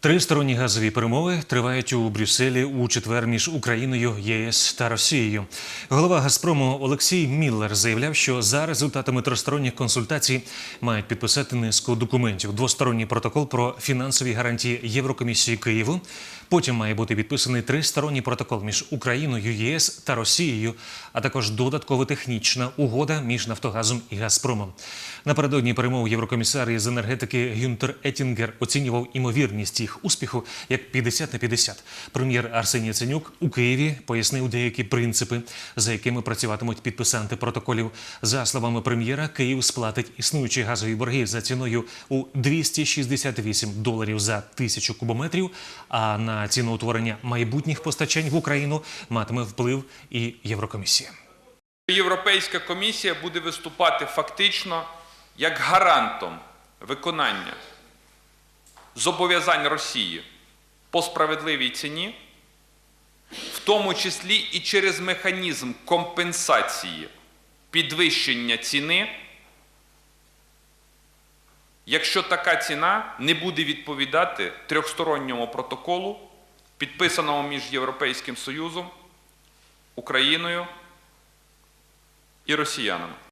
Тристоронні газові перемови тривають у Брюсселі у четвер між Україною, ЄС та Росією. Голова Газпрому Олексій Міллер заявляв, що за результатами тристоронніх консультацій мають підписати низку документів. Двосторонній протокол про фінансові гарантії Єврокомісії Києву. Потім має бути підписаний тристоронній протокол між Україною, ЄС та Росією, а також додаткова технічна угода між Нафтогазом і Газпромом. Напередодні перемов єврокомісар із енергетики Гюнтер Етінгер оцінював імовірність їх успіху як 50 на 50. Прем'єр Арсеній Яценюк у Києві пояснив деякі принципи, за якими працюватимуть підписанти протоколів. За словами прем'єра, Київ сплатить існуючі газові борги за ціною у 268 доларів за тисячу кубометрів. А на ціноутворення майбутніх постачань в Україну матиме вплив і Єврокомісія. Європейська комісія буде виступати фактично як гарантом виконання зобов'язань Росії по справедливій ціні, в тому числі і через механізм компенсації підвищення ціни, якщо така ціна не буде відповідати трьохсторонньому протоколу, підписаному між Європейським Союзом, Україною і росіянами.